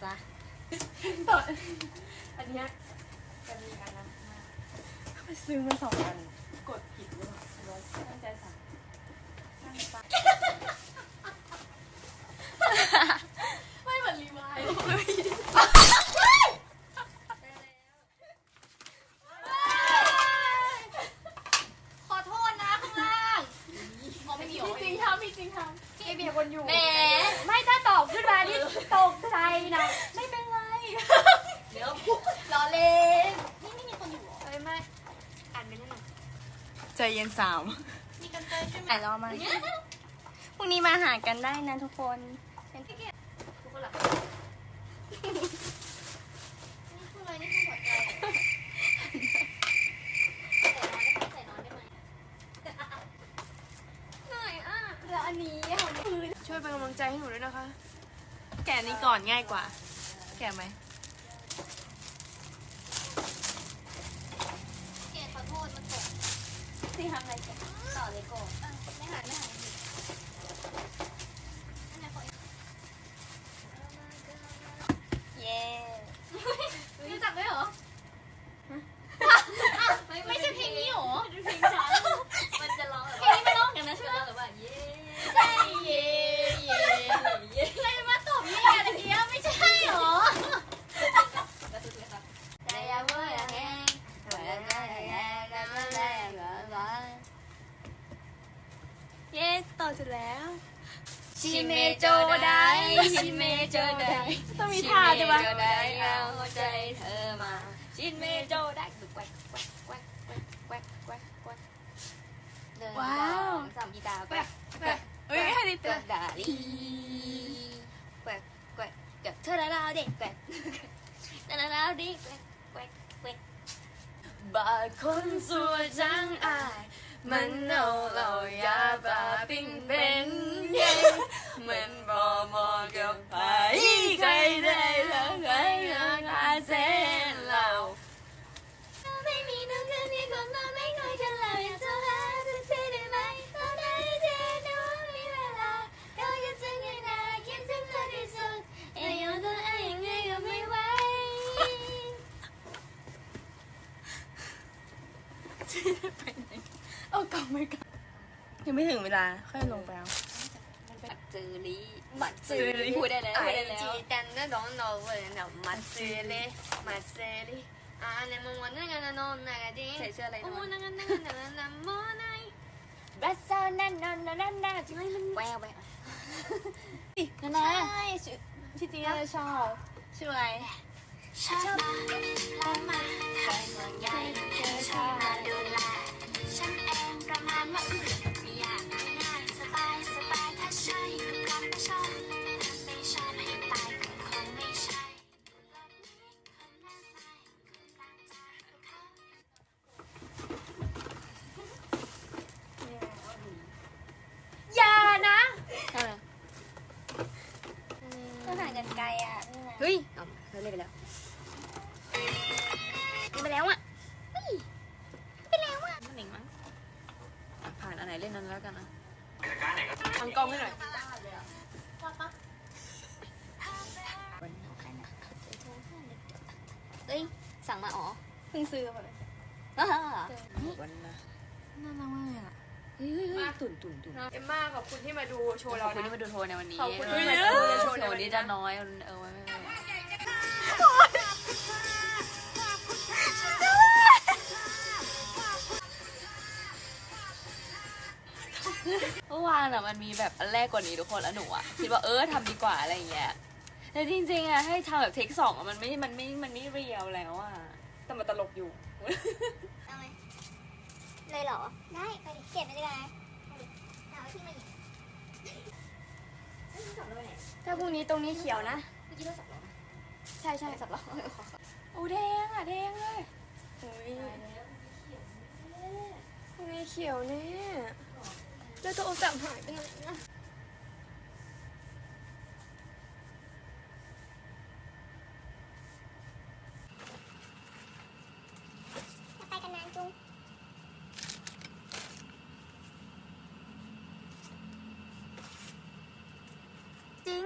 เอาเอ็นต่อจ้ะต่ออันเนี้ยจะมีอันนั้นไปซื้อมาสองอัน กดผิดหรือเปล่าตั้งใจสั่งไม่เหมือนรีวาย ขอโทษนะข้างล่างอ๋อไม่มีหรอ จริงทำมีจริงท ไม่มีคนอยู่ำแหม ไม่ถ้าตอบขึ้นมานี่ตกใจนะไม่เป็นไร เดี๋ยว รอเล่นนี่ไม่มีคนอยู่หรอ เอ้ยไม่อ่านไม่ได้หน่อย ใจเย็นสามมีกันเตยใช่ไหมอะรอมาพรุ่งนี้มาหากันได้นะทุกคนเป็นทุกคนหลับนี่คืออะไรนี่คือหัวใจใส่นอนได้ไหมเหนื่อยอะแล้วอันนี้ของพื้นช่วยเป็นกำลังใจให้หนูด้วยนะคะ แกะนี้ก่อนง่ายกว่า แกะไหมเกดขอโทษมันตก ที่ทำอะไรกันต่อเลยโกเออไม่หันไม่หายอันไหนขออีกเย้ รู้จักด้วยเหรอ ไม่ใช่เพลงนี้หรอ เพลงฉันมันจะร้องแบบ เพลงนี้ไม่ร้องกันนะใช่ไหม แบบว่าเย้ ใช่เย่เย่เย่ใครมาตบเนี่ยตะกี้ไม่ใช่หรอแต่อย่าเมื่อแห้งเย้ต่อเสร็จแล้ว ชิเมโจไดชิเมโจไดต้องมีท่าด้วยปะชิเมโจไดเอาใจเธอมาชิเมโจไดแกวกแกวกแกวกแกวกแกวกแกวกแกวกเดินว้าวสามกีตาร์แกวกแกวกเฮ้ยให้ดิแกวกดาลีแกวกแกวกแกวกเธอละลาวดิแกวกเธอละลาวดิแกวกแกวกแกวกบาดคนสัวจังอายมันเอาเรายาบาปิ้งเป็นไง มันบอมอกับไผใครได้แล้วใครราคาเส้นเราไม่มีน้ำคืนนี้ความมาไม่ค่อยกันเราอยากจะหาสักทีได้ไหมตอนไหนเธอดูมีเวลาเราจะจึงให้นาคิดถึงเธอที่สุดเอ้ยอยู่ตัวเองยังไงก็ไม่ไหวเอากลับไม่กลับยังไม่ถึงเวลาค่อยลงไปเอา บัตรจือลีบัตรจือลีพูดได้แล้วไอพูดได้แล้ว จีดันนะน้องนอเวอร์นะมาเซเลมาเซเลอ่าในมุมวันนั้นกันนะนอนนะกันดิใส่เสื้ออะไรนโอ้อนนั่งนั่งนั่งนั่งนั่งมอไนบัสซานั่นนั่นนั่นนั่นนั่นไม่มันแววแววนั่นนะใช่ชื่อที่จริงน่าจะชอบชื่ออะไรชอบและมาคอยห่วงใยเธอชอบมาดูแลฉันเองประมาณว่า ไกลอะเฮ้ยเอาเราเล่นไปแล้วไปแล้วอะไปแล้วอะหนิงมั้งอะผ่านอันไหนเล่นนั้นแล้วกันนะทางกล้องให้หน่อยเฮ้ยสั่งมาอ๋อเพิ่งซื้อมาเลยอ่าวันนะน่ารักมากเลยอะ เฮ้ยเฮ้ยเฮ้ยตุ่นตุ่นตุ่นเอ็มมาขอบคุณที่มาดูโชว์ขเราอบคุณนะ ที่มาดูโทรในวันนี้ขอบคุณเอที่มาดูโชว์ในวันว์นี้นี้ จะน้อยเออไว้ไม่ไม่ไม่เมื่อวานอะมันมีแบบอันแรกกว่านี้ทุกคนแล้วหนูอะคิดว่าเออทำดีกว่าอะไรอย่างเงี้ยแต่จริงๆอะให้ทำแบบเทคสองอะมันไม่มันไม่มันไม่เรียวแล้วอะแต่มันตลกอยู่ เอาไหม เลยเหรอ ได้ไปดิเก็บไปดีกว่าเอาที่มาหยิบสับแล้วไหนถ้าพรุ่งนี้ตรงนี้เขียวนะ เมื่อกี้เราสับแล้วใช่ใช่สับแล้วโอ้แดงอะแดงเลยโอ้ยพรุ่งนี้เขียวแน่แล้วตัวโอสับหายไปไหนนะ ไปกันนานจุง จริง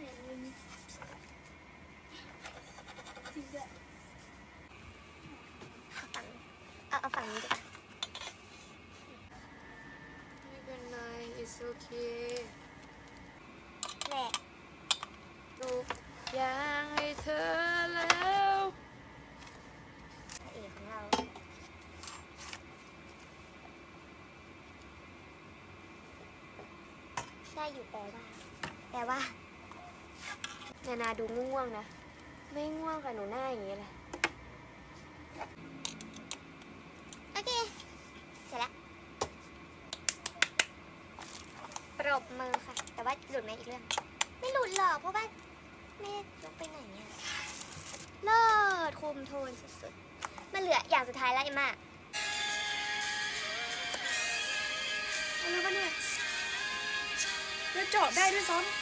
อย่าลืม ฝั่งนี้ดีกว่า ไม่เป็นไร it's okay แหละทุกอยางให้เธอแล้วพระเอกของเรา ได้อยู่แปลว่า แปลว่า นานาดูง่วงนะ ไม่ง่วงค่ะหนูหน้าอย่างนี้เลย โอเค เสร็จแล้ว ป รบมือค่ะ แต่ว่าหลุดไหมอีกเรื่อง ไม่หลุดหรอกเพราะว่าไม่ได้ยกไปไหนเนี่ยเลิศคุมโทนสุดๆ มันเหลืออย่างสุดท้ายแล้วเอ็มมาอะไรวะเนี่ยแล้วเจาะได้ด้วยซ้ำ